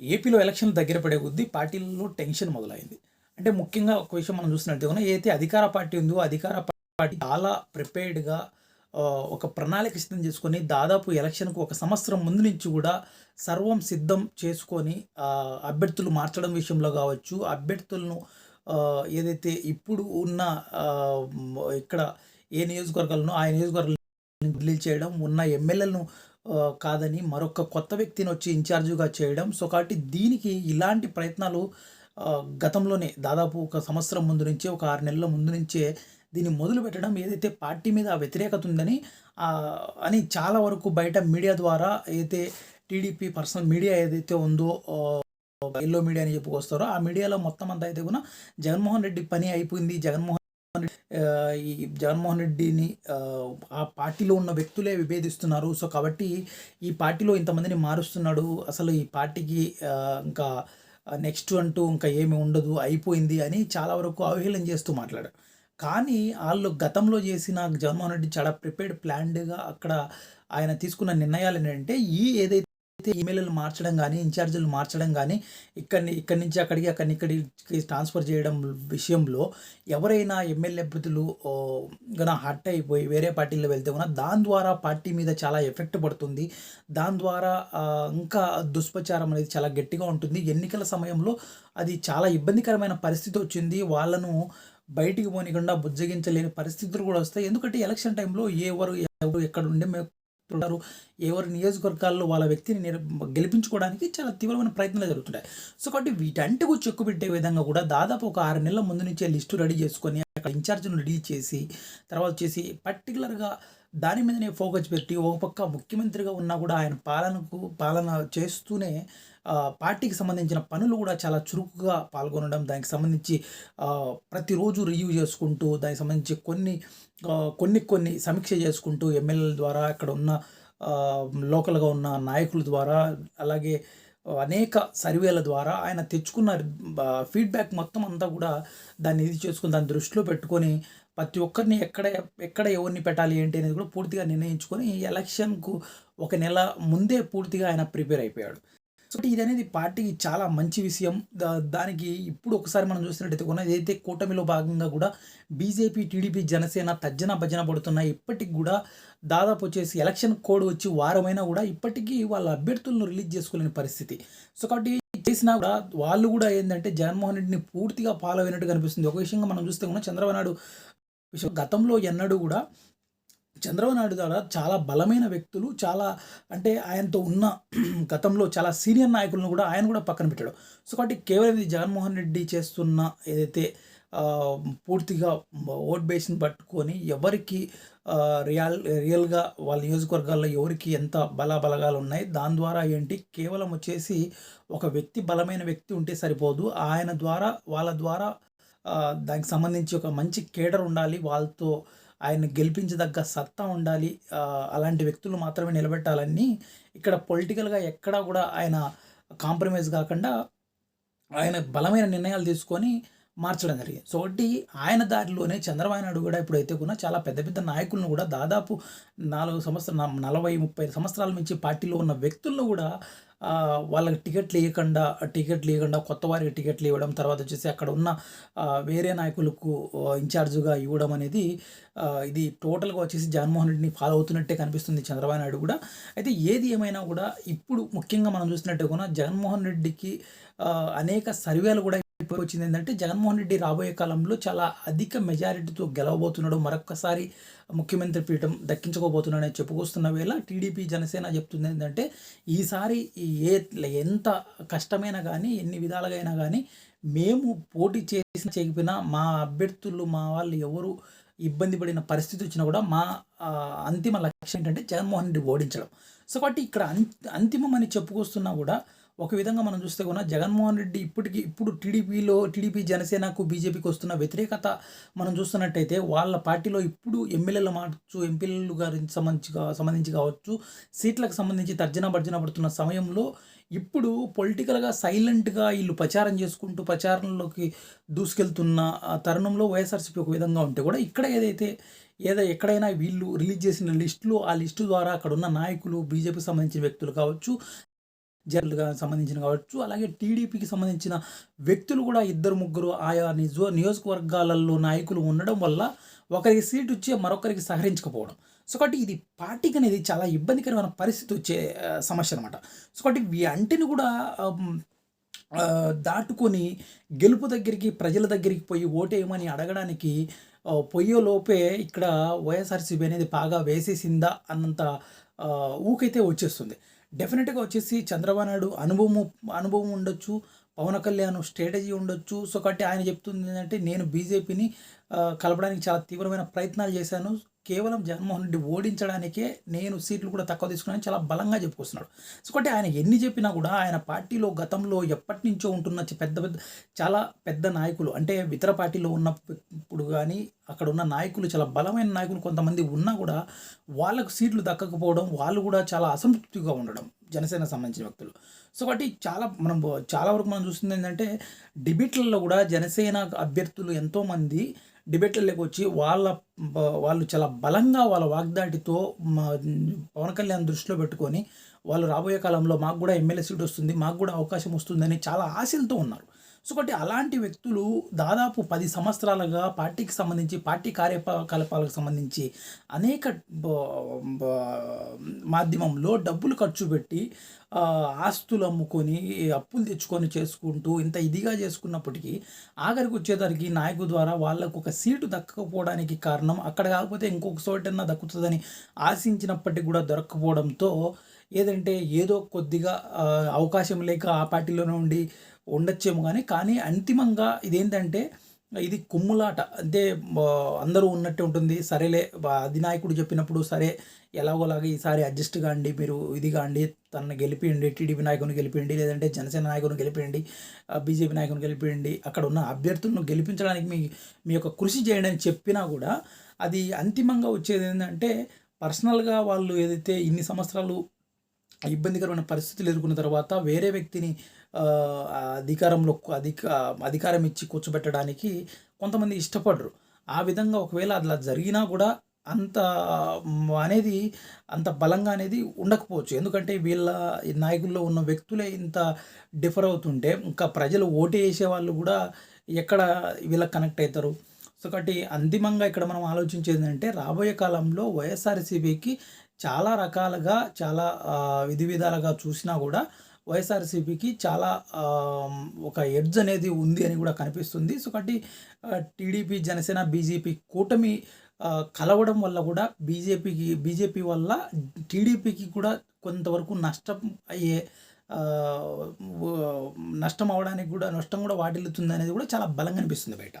ఏపీలో ఎలక్షన్ దగ్గర పడే కొద్దీ పార్టీల్లో టెన్షన్ మొదలైంది. అంటే ముఖ్యంగా ఒక విషయం మనం చూసినట్టు కనుక ఏదైతే అధికార పార్టీ ఉందో అధికార పార్టీ చాలా ప్రిపేర్డ్గా ఒక ప్రణాళిక సిద్ధం చేసుకొని దాదాపు ఎలక్షన్కు ఒక సంవత్సరం ముందు నుంచి కూడా సర్వం సిద్ధం చేసుకొని అభ్యర్థులు మార్చడం విషయంలో కావచ్చు అభ్యర్థులను ఏదైతే ఇప్పుడు ఉన్న ఇక్కడ ఏ నియోజకవర్గాలను ఆ నియోజకవర్గాలను బదిలీ చేయడం ఉన్న ఎమ్మెల్యేలను కాదని మరొక కొత్త వ్యక్తిని వచ్చి ఇన్ఛార్జిగా చేయడం. సో కాబట్టి దీనికి ఇలాంటి ప్రయత్నాలు గతంలోనే దాదాపు ఒక సంవత్సరం ముందు నుంచే ఒక ఆరు నెలల ముందు నుంచే దీన్ని మొదలు పెట్టడం ఏదైతే పార్టీ మీద వ్యతిరేకత ఉందని అని చాలా వరకు బయట మీడియా ద్వారా ఏదైతే టీడీపీ పర్సనల్ మీడియా ఏదైతే ఉందో ఎల్లో మీడియా అని చెప్పుకొస్తారో ఆ మీడియాలో మొత్తం అంతా అయితే కూడా జగన్మోహన్ రెడ్డి పని అయిపోయింది. జగన్మోహన్ ఈ జగన్మోహన్ రెడ్డిని ఆ, పార్టీలో ఉన్న వ్యక్తులే విభేదిస్తున్నారు. సో కాబట్టి ఈ పార్టీలో ఇంతమందిని మారుస్తున్నాడు. అసలు ఈ పార్టీకి ఇంకా నెక్స్ట్ అంటూ ఇంకా ఏమి ఉండదు అయిపోయింది అని చాలా వరకు అవహేళన చేస్తూ మాట్లాడారు. కానీ వాళ్ళు గతంలో చేసిన జగన్మోహన్ రెడ్డి చాలా ప్రిపేర్డ్ ప్లాన్డ్గా అక్కడ ఆయన తీసుకున్న నిర్ణయాలు ఏంటంటే ఈ ఏదైతే ఈమెయిల్లు మార్చడం కానీ ఇన్ఛార్జీలు మార్చడం కానీ ఇక్కడిని ఇక్కడి నుంచి అక్కడికి అక్కడి ఇక్కడికి ట్రాన్స్ఫర్ చేయడం విషయంలో ఎవరైనా ఎమ్మెల్యే అభ్యర్థులు గన హట్ అయిపోయి వేరే పార్టీలో వెళ్తే కూడా దాని ద్వారా పార్టీ మీద చాలా ఎఫెక్ట్ పడుతుంది. దాని ద్వారా ఇంకా దుష్ప్రచారం అనేది చాలా గట్టిగా ఉంటుంది. ఎన్నికల సమయంలో అది చాలా ఇబ్బందికరమైన పరిస్థితి వచ్చింది. వాళ్ళను బయటికి పోనీకుండా బుజ్జగించలేని పరిస్థితులు కూడా వస్తాయి. ఎందుకంటే ఎలక్షన్ టైంలో ఎవరు ఎవరు ఎక్కడ ఉండే ఉంటారు ఎవరి నియోజకవర్గాల్లో వాళ్ళ వ్యక్తిని గెలిపించుకోవడానికి చాలా తీవ్రమైన ప్రయత్నాలు జరుగుతుంటాయి. సో కాబట్టి వీటంటికు చెక్కు పెట్టే విధంగా కూడా దాదాపు ఒక ఆరు నెలల ముందు నుంచే లిస్టు రెడీ చేసుకొని అక్కడ ఇన్ఛార్జ్ను రెడీ చేసి తర్వాత వచ్చేసి పర్టికులర్గా దాని మీదనే ఫోకస్ పెట్టి ఒక పక్క ముఖ్యమంత్రిగా ఉన్నా కూడా ఆయన పాలనకు పాలన చేస్తూనే పార్టీకి సంబంధించిన పనులు కూడా చాలా చురుకుగా పాల్గొనడం దానికి సంబంధించి ప్రతిరోజు రివ్యూ చేసుకుంటూ దానికి సంబంధించి కొన్ని కొన్ని కొన్ని సమీక్ష చేసుకుంటూ ఎమ్మెల్యేల ద్వారా అక్కడ ఉన్న లోకల్గా ఉన్న నాయకుల ద్వారా అలాగే అనేక సర్వేల ద్వారా ఆయన తెచ్చుకున్న ఫీడ్బ్యాక్ మొత్తం అంతా కూడా దాన్ని ఇది చేసుకుని దాన్ని దృష్టిలో పెట్టుకొని ప్రతి ఒక్కరిని ఎక్కడ ఎక్కడ ఎవరిని పెట్టాలి ఏంటి అనేది కూడా పూర్తిగా నిర్ణయించుకొని ఎలక్షన్కు ఒక నెల ముందే పూర్తిగా ఆయన ప్రిపేర్ అయిపోయాడు. సో ఇది అనేది పార్టీకి చాలా మంచి విషయం. దా- దానికి ఇప్పుడు ఒకసారి మనం చూసినట్టయితే కూడా ఏదైతే కూటమిలో భాగంగా కూడా బీజేపీ టీడీపీ జనసేన తర్జన భజన పడుతున్నాయి ఇప్పటికి కూడా దాదాపు వచ్చేసి ఎలక్షన్ కోడ్ వచ్చి వారమైనా కూడా ఇప్పటికీ వాళ్ళ అభ్యర్థులను రిలీజ్ చేసుకోలేని పరిస్థితి. సో కాబట్టి చేసినా కూడా వాళ్ళు కూడా ఏంటంటే జగన్మోహన్ రెడ్డిని పూర్తిగా ఫాలో అయినట్టు కనిపిస్తుంది. ఒక విషయంగా మనం చూస్తే కూడా చంద్రబాబు నాయుడు విషయం గతంలో ఎన్నడూ కూడా చంద్రబాబు నాయుడు ద్వారా చాలా బలమైన వ్యక్తులు చాలా అంటే ఆయనతో ఉన్న గతంలో చాలా సీనియర్ నాయకులను కూడా ఆయన కూడా పక్కన పెట్టాడు. సో కాబట్టి కేవలం ఇది జగన్మోహన్ రెడ్డి చేస్తున్న ఏదైతే పూర్తిగా ఓట్ బేస్ని పట్టుకొని ఎవరికి రియల్ రియల్గా వాళ్ళ నియోజకవర్గాల్లో ఎవరికి ఎంత బల బలగాలు ఉన్నాయి దాని ద్వారా ఏంటి కేవలం వచ్చేసి ఒక వ్యక్తి బలమైన వ్యక్తి ఉంటే సరిపోదు. ఆయన ద్వారా వాళ్ళ ద్వారా దానికి సంబంధించి ఒక మంచి కేడర్ ఉండాలి. వాళ్ళతో ఆయన గెలిపించదగ్గ సత్తా ఉండాలి. అలాంటి వ్యక్తులు మాత్రమే నిలబెట్టాలని ఇక్కడ పొలిటికల్గా ఎక్కడా కూడా ఆయన కాంప్రమైజ్ కాకుండా ఆయన బలమైన నిర్ణయాలు తీసుకొని మార్చడం జరిగింది. సో ఒకటి ఆయన దారిలోనే చంద్రబాబు నాయుడు కూడా అయితే కూడా చాలా పెద్ద పెద్ద నాయకులను కూడా దాదాపు నాలుగు సంవత్సరం నలభై ముప్పై సంవత్సరాల నుంచి పార్టీలో ఉన్న వ్యక్తులను కూడా వాళ్ళకి టికెట్లు ఇవ్వకుండా టికెట్లు ఇవ్వకుండా కొత్త వారికి టికెట్లు ఇవ్వడం తర్వాత వచ్చేసి అక్కడ ఉన్న వేరే నాయకులకు ఇన్ఛార్జ్గా ఇవ్వడం అనేది ఇది టోటల్గా వచ్చేసి జగన్మోహన్ రెడ్డిని ఫాలో అవుతున్నట్టే కనిపిస్తుంది చంద్రబాబు నాయుడు కూడా. అయితే ఏది ఏమైనా కూడా ఇప్పుడు ముఖ్యంగా మనం చూసినట్టుగా కూడా జగన్మోహన్ రెడ్డికి అనేక సర్వేలు కూడా వచ్చింది ఏంటంటే జగన్మోహన్ రెడ్డి రాబోయే కాలంలో చాలా అధిక మెజారిటీతో గెలవబోతున్నాడు. మరొకసారి ముఖ్యమంత్రి పీఠం దక్కించుకోబోతున్నాడని చెప్పుకొస్తున్న వేళ టీడీపీ జనసేన చెప్తుంది ఏంటంటే ఈసారి ఏ ఎంత కష్టమైనా కానీ ఎన్ని విధాలుగా అయినా కానీ మేము పోటీ చేసిన చేయకపోయినా మా అభ్యర్థులు మా వాళ్ళు ఎవరు ఇబ్బంది పడిన పరిస్థితి వచ్చినా కూడా మా అంతిమ లక్ష్యం ఏంటంటే జగన్మోహన్ రెడ్డి ఓడించడం. సో కాబట్టి ఇక్కడ అం అంతిమం అని చెప్పుకొస్తున్నా కూడా ఒక విధంగా మనం చూస్తే కూడా జగన్మోహన్ రెడ్డి ఇప్పటికి ఇప్పుడు టీడీపీలో టీడీపీ జనసేనకు బీజేపీకి వస్తున్న వ్యతిరేకత మనం చూస్తున్నట్టయితే వాళ్ళ పార్టీలో ఇప్పుడు ఎమ్మెల్యేలు మార్చు ఎంపీలు గారి సంబంధించి సంబంధించి కావచ్చు సీట్లకు సంబంధించి తర్జన భర్జన పడుతున్న సమయంలో ఇప్పుడు పొలిటికల్గా సైలెంట్గా వీళ్ళు ప్రచారం చేసుకుంటూ ప్రచారంలోకి దూసుకెళ్తున్న తరుణంలో వైఎస్ఆర్సీపీ ఒక విధంగా ఉంటే కూడా ఇక్కడ ఏదైతే ఏదో ఎక్కడైనా వీళ్ళు రిలీజ్ చేసిన లిస్టులో ఆ లిస్టు ద్వారా అక్కడ ఉన్న నాయకులు బీజేపీకి సంబంధించిన వ్యక్తులు కావచ్చు జనరల్గా సంబంధించిన కావచ్చు అలాగే టీడీపీకి సంబంధించిన వ్యక్తులు కూడా ఇద్దరు ముగ్గురు ఆయా నిజ నియోజకవర్గాలలో నాయకులు ఉండడం వల్ల ఒకరికి సీట్ వచ్చి మరొకరికి సహరించకపోవడం సో కాబట్టి ఇది పార్టీకి అనేది చాలా ఇబ్బందికరమైన పరిస్థితి వచ్చే సమస్య అనమాట సో కాబట్టి వీటంటిని కూడా దాటుకొని గెలుపు దగ్గరికి ప్రజల దగ్గరికి పోయి ఓటేయమని అడగడానికి ఆ, లోపే ఇక్కడ వైఎస్ఆర్సీబీ అనేది బాగా వేసేసిందా అన్నంత ఊకైతే వచ్చేస్తుంది. డెఫినెట్గా వచ్చేసి చంద్రబాబు నాయుడు అనుభవం అనుభవం ఉండొచ్చు పవన్ కళ్యాణ్ స్ట్రాటజీ ఉండొచ్చు. సో కాబట్టి ఆయన చెప్తుంది ఏంటంటే నేను బీజేపీని కలపడానికి చాలా తీవ్రమైన ప్రయత్నాలు చేశాను. కేవలం జగన్మోహన్ రెడ్డి ఓడించడానికే నేను సీట్లు కూడా తక్కువ తీసుకున్నాను చాలా బలంగా చెప్పుకొస్తున్నాడు. సో కాబట్టి ఆయన ఎన్ని చెప్పినా కూడా ఆయన పార్టీలో గతంలో ఎప్పటి నుంచో ఉంటున్న పెద్ద పెద్ద చాలా పెద్ద నాయకులు అంటే ఇతర పార్టీలో ఉన్నప్పుడు కానీ అక్కడ ఉన్న నాయకులు చాలా బలమైన నాయకులు కొంతమంది ఉన్నా కూడా వాళ్ళకు సీట్లు దక్కకపోవడం వాళ్ళు కూడా చాలా అసంతృప్తిగా ఉండడం జనసేన సంబంధించిన వ్యక్తులు. సో కాబట్టి చాలా మనం చాలా వరకు మనం చూస్తుంది ఏంటంటే డిబేట్లలో కూడా జనసేన అభ్యర్థులు ఎంతోమంది డిబేట్లలోకి వచ్చి వాళ్ళ వాళ్ళు చాలా బలంగా వాళ్ళ వాగ్దాటితో మా పవన్ కళ్యాణ్ దృష్టిలో పెట్టుకొని వాళ్ళు రాబోయే కాలంలో మాకు కూడా ఎమ్మెల్యే సీట్ వస్తుంది మాకు కూడా అవకాశం వస్తుందని చాలా ఆశలతో ఉన్నారు. సో కాబట్టి అలాంటి వ్యక్తులు దాదాపు పది సంవత్సరాలుగా పార్టీకి సంబంధించి పార్టీ కార్యకలాపాలకు సంబంధించి అనేక మాధ్యమంలో డబ్బులు ఖర్చు పెట్టి ఆస్తులు అమ్ముకొని అప్పులు తెచ్చుకొని చేసుకుంటూ ఇంత ఇదిగా చేసుకున్నప్పటికీ ఆఖరికి వచ్చేసరికి నాయకు ద్వారా వాళ్ళకు ఒక సీటు దక్కకపోవడానికి కారణం అక్కడ కాకపోతే ఇంకొక చోటన్నా దక్కుతుందని ఆశించినప్పటికీ కూడా దొరక్కపోవడంతో ఏదంటే ఏదో కొద్దిగా అవకాశం లేక ఆ పార్టీలోనే ఉండి ఉండొచ్చేమో కానీ కానీ అంతిమంగా ఇదేంటంటే ఇది కుమ్ములాట. అంటే అందరూ ఉన్నట్టు ఉంటుంది. సరేలే అధినాయకుడు చెప్పినప్పుడు సరే ఎలాగోలాగా ఈసారి అడ్జస్ట్ కాండి మీరు ఇది కాండి తనను గెలిపియండి టీడీపీ నాయకుని గెలిపియండి లేదంటే జనసేన నాయకుని గెలిపియండి బీజేపీ నాయకుని గెలిపియండి అక్కడ ఉన్న అభ్యర్థులను గెలిపించడానికి మీ మీ యొక్క కృషి చేయండి అని చెప్పినా కూడా అది అంతిమంగా వచ్చేది ఏంటంటే పర్సనల్గా వాళ్ళు ఏదైతే ఇన్ని సంవత్సరాలు ఇబ్బందికరమైన పరిస్థితులు ఎదుర్కొన్న తర్వాత వేరే వ్యక్తిని అధికారంలో అధిక అధికారం ఇచ్చి కూర్చోబెట్టడానికి కొంతమంది ఇష్టపడరు. ఆ విధంగా ఒకవేళ అలా జరిగినా కూడా అంత అనేది అంత బలంగా అనేది ఉండకపోవచ్చు. ఎందుకంటే వీళ్ళ ఈ నాయకుల్లో ఉన్న వ్యక్తులే ఇంత డిఫర్ అవుతుంటే ఇంకా ప్రజలు ఓటు వేసే వాళ్ళు కూడా ఎక్కడ వీళ్ళకి కనెక్ట్ అవుతారు? సో కాబట్టి అంతిమంగా ఇక్కడ మనం ఆలోచించేది ఏంటంటే రాబోయే కాలంలో వైఎస్ఆర్సీపీకి చాలా రకాలుగా చాలా విధి విధాలుగా చూసినా కూడా వైఎస్ఆర్సీపీకి చాలా ఒక ఎడ్జ్ అనేది ఉంది అని కూడా కనిపిస్తుంది. సో కాబట్టి టీడీపీ జనసేన బీజేపీ కూటమి కలవడం వల్ల కూడా బీజేపీకి బీజేపీ వల్ల టీడీపీకి కూడా కొంతవరకు నష్టం అయ్యే నష్టం అవడానికి కూడా నష్టం కూడా వాటిల్లుతుంది అనేది కూడా చాలా బలంగా అనిపిస్తుంది బయట.